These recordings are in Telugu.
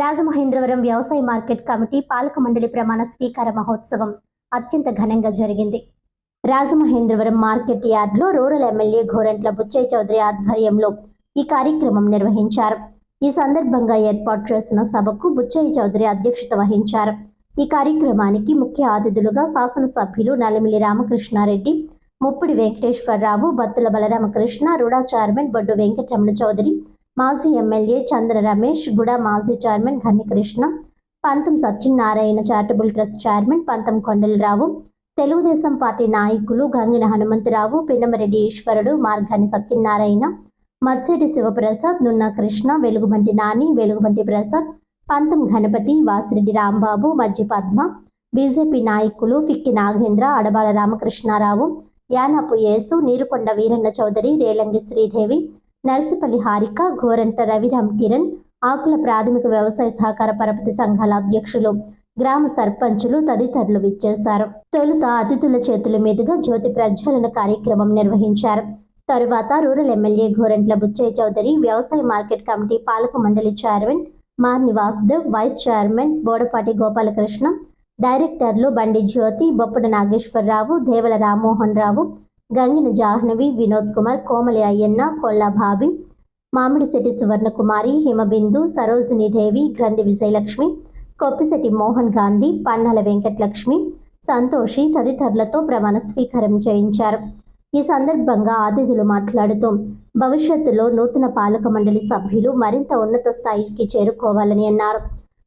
రాజమహేంద్రవరం వ్యవసాయ మార్కెట్ కమిటీ పాలక మండలి ప్రమాణ స్వీకార మహోత్సవం అత్యంత ఘనంగా జరిగింది. రాజమహేంద్రవరం మార్కెట్ యార్డ్లో రూరల్ ఎమ్మెల్యే ఘోరంట్ల బుచ్చయ్య చౌదరి ఆధ్వర్యంలో ఈ కార్యక్రమం నిర్వహించారు. ఈ సందర్భంగా ఏర్పాటు చేసిన సభకు బుచ్చయ్య చౌదరి అధ్యక్షత వహించారు. ఈ కార్యక్రమానికి ముఖ్య అతిథులుగా శాసనసభ్యులు నలిమిలి రామకృష్ణారెడ్డి ముప్పిడి వెంకటేశ్వరరావు బత్తుల బలరామకృష్ణ రుడా చైర్మన్ బొడ్డు వెంకటరమణ చౌదరి మాజీ ఎమ్మెల్యే చంద్ర రమేష్ గుడ మాజీ చైర్మన్ ఘనికృష్ణ పంతం సత్యనారాయణ చారిటబుల్ ట్రస్ట్ చైర్మన్ పంతం కొండలరావు తెలుగుదేశం పార్టీ నాయకులు గంగిన హనుమంతరావు పిన్నమరెడ్డి ఈశ్వరుడు మార్గాని సత్యనారాయణ మత్సేటి శివప్రసాద్ నున్న కృష్ణ వెలుగుబంటి నాని వెలుగుబంటి ప్రసాద్ పంతం గణపతి వాసిరెడ్డి రాంబాబు మజ్జి పద్మ బీజేపీ నాయకులు ఫిక్కి నాగేంద్ర అడబాల రామకృష్ణారావు యానాపు యేసు నీరుకొండ వీరన్న చౌదరి రేలంగి శ్రీదేవి నర్సిపల్లి హారిక గోరంట రవిరామ్ కిరణ్ ఆకుల ప్రాథమిక వ్యవసాయ సహకార పరపతి సంఘాల అధ్యక్షులు గ్రామ సర్పంచులు తదితరులు విచ్చేశారు. తొలుత అతిథుల చేతుల మీదుగా జ్యోతి ప్రజ్వలన కార్యక్రమం నిర్వహించారు. తరువాత రూరల్ ఎమ్మెల్యే ఘోరంట్ల బుచ్చయ్య చౌదరి వ్యవసాయ మార్కెట్ కమిటీ పాలక మండలి chairman Marni Vasudev vice chairman Bodapati Gopalakrishna డైరెక్టర్లు బండి జ్యోతి బొప్పడ నాగేశ్వరరావు దేవల రామ్మోహన్ రావు గంగిన జాహ్నవి వినోద్ కుమార్ కోమలి అయ్యన్న కొల్ల భాబి మామిడిశెట్టి సువర్ణకుమారి హిమబిందు సరోజిని దేవి గ్రంథి విజయలక్ష్మి కొప్పిశెట్టి మోహన్ గాంధీ పన్నాల వెంకటలక్ష్మి సంతోషి తదితరులతో ప్రమాణ స్వీకారం చేయించారు. ఈ సందర్భంగా అతిథులు మాట్లాడుతూ భవిష్యత్తులో నూతన పాలక మండలి సభ్యులు మరింత ఉన్నత స్థాయికి చేరుకోవాలని అన్నారు.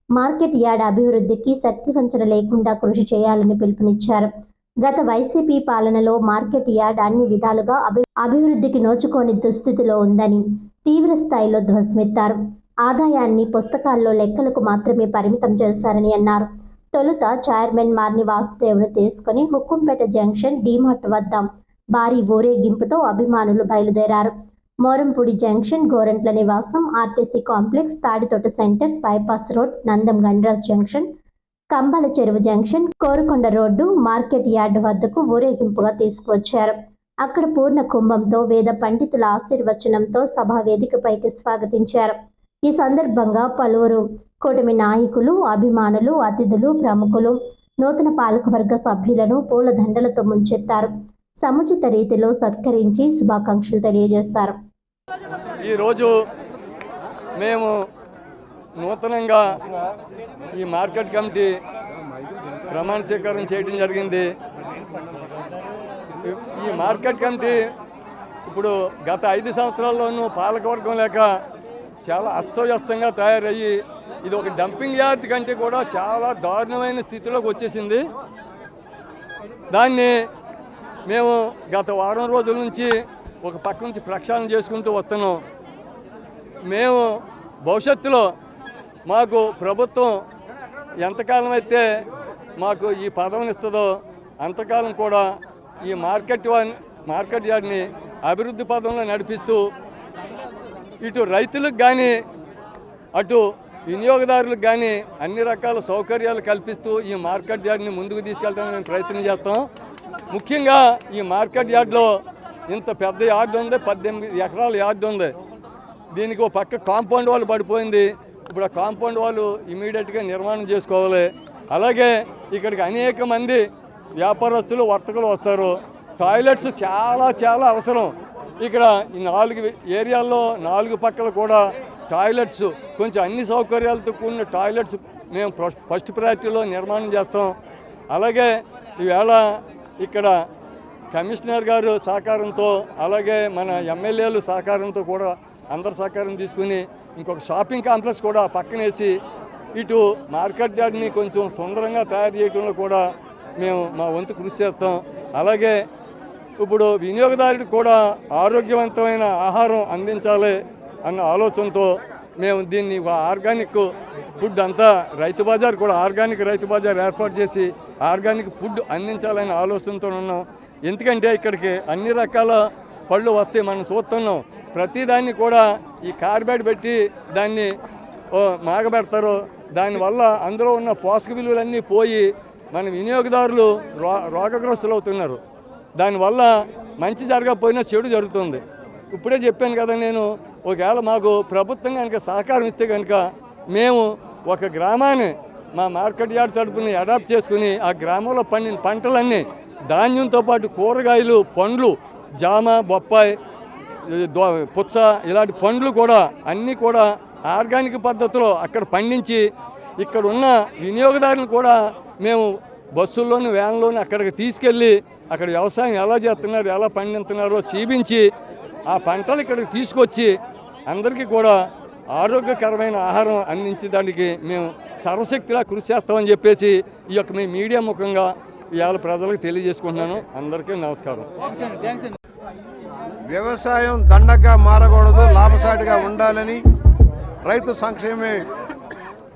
మార్కెట్ యార్డ్ అభివృద్ధికి శక్తి వంచన లేకుండా కృషి చేయాలని పిలుపునిచ్చారు. గత వైసీపీ పాలనలో మార్కెట్ యార్డ్ అన్ని విధాలుగా అభి అభివృద్ధికి నోచుకోని దుస్థితిలో ఉందని తీవ్ర స్థాయిలో ధ్వస్మెత్తారు ఆదాయాన్ని పుస్తకాల్లో లెక్కలకు మాత్రమే పరిమితం చేశారని అన్నారు. తొలుత చైర్మన్ మార్ని వాసుదేవ్ను తీసుకుని హుక్కుంపేట జంక్షన్ డీమార్ట్ వద్ద భారీ ఊరేగింపుతో అభిమానులు బయలుదేరారు. మోరంపూడి జంక్షన్ గోరంట్ల నివాసం RTC complex Thaditota centre bypass road Nandam Gandraj junction Kambala Cheruvu junction Korukonda road market yard వద్దకు ఊరేగింపుగా తీసుకువచ్చారు. అక్కడ పూర్ణ కుంభంతో వేద పండితుల ఆశీర్వచనంతో సభా వేదికపైకి స్వాగతించారు. ఈ సందర్భంగా పలువురు కూటమి నాయకులు అభిమానులు అతిథులు ప్రముఖులు నూతన పాలకవర్గ సభ్యులను పూలదండలతో ముంచెత్తారు. సముచిత రీతిలో సత్కరించి శుభాకాంక్షలు తెలియజేశారు. ఈరోజు మేము నూతనంగా ఈ మార్కెట్ కమిటీ ప్రమాణ స్వీకారం చేయడం జరిగింది. ఈ- ఈ మార్కెట్ కమిటీ ఇప్పుడు గత ఐదు సంవత్సరాల్లోనూ పాలకవర్గం లేక చాలా అస్తవ్యస్తంగా తయారయ్యి ఇది ఒక డంపింగ్ యార్డ్ కంటే కూడా చాలా దారుణమైన స్థితిలోకి వచ్చేసింది. దాన్ని మేము గత వారం రోజుల నుంచి ఒక పక్క నుంచి ప్రక్షాళన చేసుకుంటూ వస్తున్నాం. మేము భవిష్యత్తులో మాకు ప్రభుత్వం ఎంతకాలం అయితే మాకు ఈ పదవిని ఇస్తుందో అంతకాలం కూడా ఈ మార్కెట్ మార్కెట్ యార్డ్ని అభివృద్ధి పదంలో నడిపిస్తూ ఇటు రైతులకు కానీ అటు వినియోగదారులకు కానీ అన్ని రకాల సౌకర్యాలు కల్పిస్తూ ఈ మార్కెట్ యార్డ్ని ముందుకు తీసుకెళ్ళడానికి మేము ప్రయత్నం చేస్తాం. ముఖ్యంగా ఈ మార్కెట్ యార్డ్లో ఇంత పెద్ద యార్డ్ ఉంది పద్దెనిమిది ఎకరాల యార్డ్ ఉంది. దీనికి ఒక పక్క కాంపౌండ్ వాళ్ళు పడిపోయింది. ఇప్పుడు ఆ కాంపౌండ్ వాళ్ళు ఇమీడియట్గా నిర్మాణం చేసుకోవాలి. అలాగే ఇక్కడికి అనేక మంది వ్యాపారస్తులు వర్తకులు వస్తారు. టాయిలెట్స్ చాలా చాలా అవసరం. ఇక్కడ ఈ నాలుగు ఏరియాల్లో నాలుగు పక్కల కూడా టాయిలెట్స్ కొంచెం అన్ని సౌకర్యాలతో కూడిన టాయిలెట్స్ మేము ఫస్ట్- ఫస్ట్ ప్రయారిటీలో నిర్మాణం చేస్తాం. అలాగే ఈవేళ ఇక్కడ కమిషనర్ గారు సహకారంతో అలాగే మన ఎమ్మెల్యేలు సహకారంతో కూడా అందరి సహకారం తీసుకుని ఇంకొక షాపింగ్ కాంప్లెక్స్ కూడా పక్కనేసి ఇటు మార్కెట్ యార్డ్ని కొంచెం సుందరంగా తయారు చేయడంలో కూడా మేము మా వంతు కృషి చేస్తాం. అలాగే ఇప్పుడు వినియోగదారుడికి కూడా ఆరోగ్యవంతమైన ఆహారం అందించాలి అన్న ఆలోచనతో మేము దీన్ని ఆర్గానిక్ ఫుడ్ అంతా రైతు బజార్ కూడా ఆర్గానిక్ రైతు బజార్ ఏర్పాటు చేసి ఆర్గానిక్ ఫుడ్ అందించాలనే ఆలోచనతో ఉన్నాం. ఎందుకంటే ఇక్కడికి అన్ని రకాల పళ్ళు వస్తాయి మనం చూస్తున్నాం. ప్రతిదాన్ని కూడా ఈ కార్బైడ్ పెట్టి దాన్ని ఓ మాగబెడతారు. దానివల్ల అందులో ఉన్న పోషక విలువలన్నీ పోయి మన వినియోగదారులు రో రోగగ్రస్తులు అవుతున్నారు దానివల్ల మంచి జరగకపోయినా చెడు జరుగుతుంది. ఇప్పుడే చెప్పాను కదా నేను ఒకవేళ మాకు ప్రభుత్వం కనుక సహకారం ఇస్తే కనుక మేము ఒక గ్రామాన్ని మా మార్కెట్ యార్డ్ తరపుని అడాప్ట్ చేసుకుని ఆ గ్రామంలో పండిన పంటలన్నీ ధాన్యంతో పాటు కూరగాయలు పండ్లు జామ బొప్పాయి పుచ్చ ఇలాంటి పండ్లు కూడా అన్నీ కూడా ఆర్గానిక్ పద్ధతిలో అక్కడ పండించి ఇక్కడ ఉన్న వినియోగదారులు కూడా మేము బస్సుల్లోని వ్యాన్లోని అక్కడికి తీసుకెళ్ళి అక్కడ వ్యవసాయం ఎలా చేస్తున్నారు ఎలా పండిస్తున్నారో చూపించి ఆ పంటలు ఇక్కడికి తీసుకొచ్చి అందరికీ కూడా ఆరోగ్యకరమైన ఆహారం అందించడానికి మేము సర్వశక్తిలా కృషి చేస్తామని చెప్పేసి ఈ యొక్క మీ మీడియా ముఖంగా ఇవాళ ప్రజలకు తెలియజేసుకుంటున్నాను. అందరికీ నమస్కారం. వ్యవసాయం దండగా మారకూడదు లాభసాటిగా ఉండాలని రైతు సంక్షేమే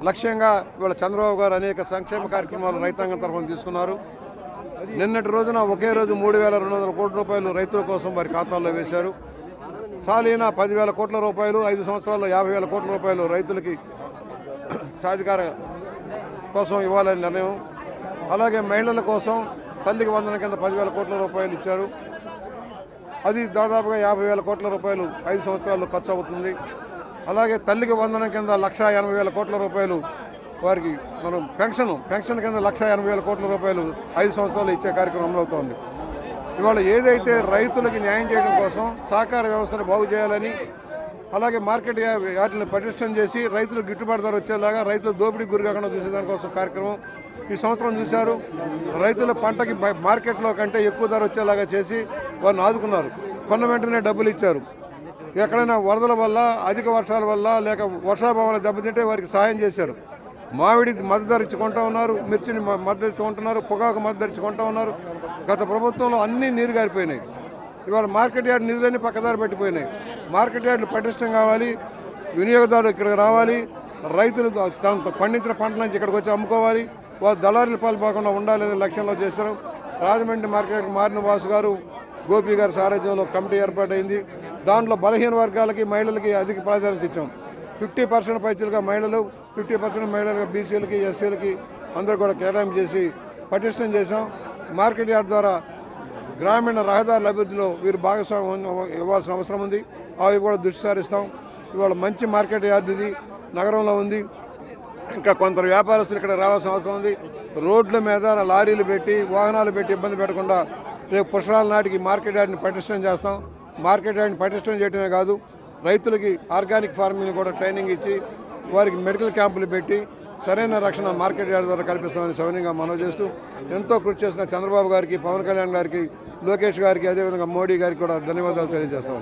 లక్ష్యంగా ఇవాళ చంద్రబాబు గారు అనేక సంక్షేమ కార్యక్రమాలు రైతాంగం తరఫున తీసుకున్నారు. నిన్నటి రోజున ఒకే రోజు మూడు వేల రెండు వందల కోట్ల రూపాయలు రైతుల కోసం వారి ఖాతాల్లో వేశారు. సాలీన పదివేల కోట్ల రూపాయలు ఐదు సంవత్సరాల్లో యాభై వేల కోట్ల రూపాయలు రైతులకి సాధికార కోసం ఇవ్వాలని నిర్ణయం. అలాగే మహిళల కోసం తల్లికి వందన కింద పదివేల కోట్ల రూపాయలు ఇచ్చారు. అది దాదాపుగా యాభై వేల కోట్ల రూపాయలు ఐదు సంవత్సరాల్లో ఖర్చు అవుతుంది. అలాగే తల్లికి వందనం కింద లక్ష ఎనభై వేల కోట్ల రూపాయలు వారికి మనం పెన్షన్ పెన్షన్ కింద లక్ష ఎనభై వేల కోట్ల రూపాయలు ఐదు సంవత్సరాలు ఇచ్చే కార్యక్రమం అమలవుతోంది ఇవాళ ఏదైతే రైతులకి న్యాయం చేయడం కోసం సహకార వ్యవస్థను బాగు చేయాలని అలాగే మార్కెట్ వాటిని పటిష్టం చేసి రైతులకు గిట్టుబాటు ధర వచ్చేలాగా రైతులు దోపిడీ గురి కాకుండా చూసేదానికోసం కార్యక్రమం ఈ సంవత్సరం చూశారు. రైతుల పంటకి మార్కెట్లో కంటే ఎక్కువ ధర వచ్చేలాగా చేసి వారిని ఆదుకున్నారు. కొన్న వెంటనే డబ్బులు ఇచ్చారు. ఎక్కడైనా వరదల వల్ల అధిక వర్షాల వల్ల లేక వర్షాభావాలు దెబ్బతింటే వారికి సాయం చేశారు. మామిడి మద్దతు ధర ఉన్నారు మిర్చిని మ- మద్దతు పొగాకు మద్దతు ధర ఉన్నారు. గత ప్రభుత్వంలో అన్నీ నీరు గారిపోయినాయి. ఇవాళ మార్కెట్ యార్డ్ నిధులన్నీ పక్కదారి పెట్టిపోయినాయి. మార్కెట్ యార్డులు పటిష్టం కావాలి వినియోగదారులు ఇక్కడికి రావాలి రైతులు తన పండించిన పంటల నుంచి ఇక్కడికి వచ్చి అమ్ముకోవాలి వారు దళారుల పాల్పోకుండా ఉండాలనే లక్ష్యంలో చేశారు. రాజమండ్రి మార్కెట్ మారిన వాసు గారు గోపి గారి సారథ్యంలో కమిటీ ఏర్పాటైంది. దాంట్లో బలహీన వర్గాలకి మహిళలకి అధిక ప్రాధాన్యత ఇచ్చాం. ఫిఫ్టీ పర్సెంట్ పైచులుగా మహిళలు ఫిఫ్టీ పర్సెంట్ మహిళలుగా బీసీలకి ఎస్సీలకి అందరూ కూడా కేటాయింపు చేసి పటిష్టం చేశాం. మార్కెట్ యార్డ్ ద్వారా గ్రామీణ రహదారుల అభివృద్ధిలో వీరు భాగస్వామ్యం ఇవ్వాల్సిన అవసరం ఉంది. అవి కూడా దృష్టి సారిస్తాం ఇవాళ మంచి మార్కెట్ యార్డ్ ఇది. నగరంలో ఉంది. ఇంకా కొంత వ్యాపారస్తులు ఇక్కడ రావాల్సిన అవసరం ఉంది. రోడ్ల మీద లారీలు పెట్టి వాహనాలు పెట్టి ఇబ్బంది పెట్టకుండా రేపు పుష్కరాల నాటికి మార్కెట్ యార్డ్ని పటిష్టం చేస్తాం. మార్కెట్ యార్డ్ని పటిష్టం చేయడమే కాదు రైతులకి ఆర్గానిక్ ఫార్మింగ్ కూడా ట్రైనింగ్ ఇచ్చి వారికి మెడికల్ క్యాంపులు పెట్టి సరైన రక్షణ మార్కెట్ యార్డ్ ద్వారా కల్పిస్తామని సౌన్యంగా మనవి చేస్తూ ఎంతో కృషి చేసిన చంద్రబాబు గారికి పవన్ కళ్యాణ్ గారికి లోకేష్ గారికి అదేవిధంగా మోడీ గారికి కూడా ధన్యవాదాలు తెలియజేస్తా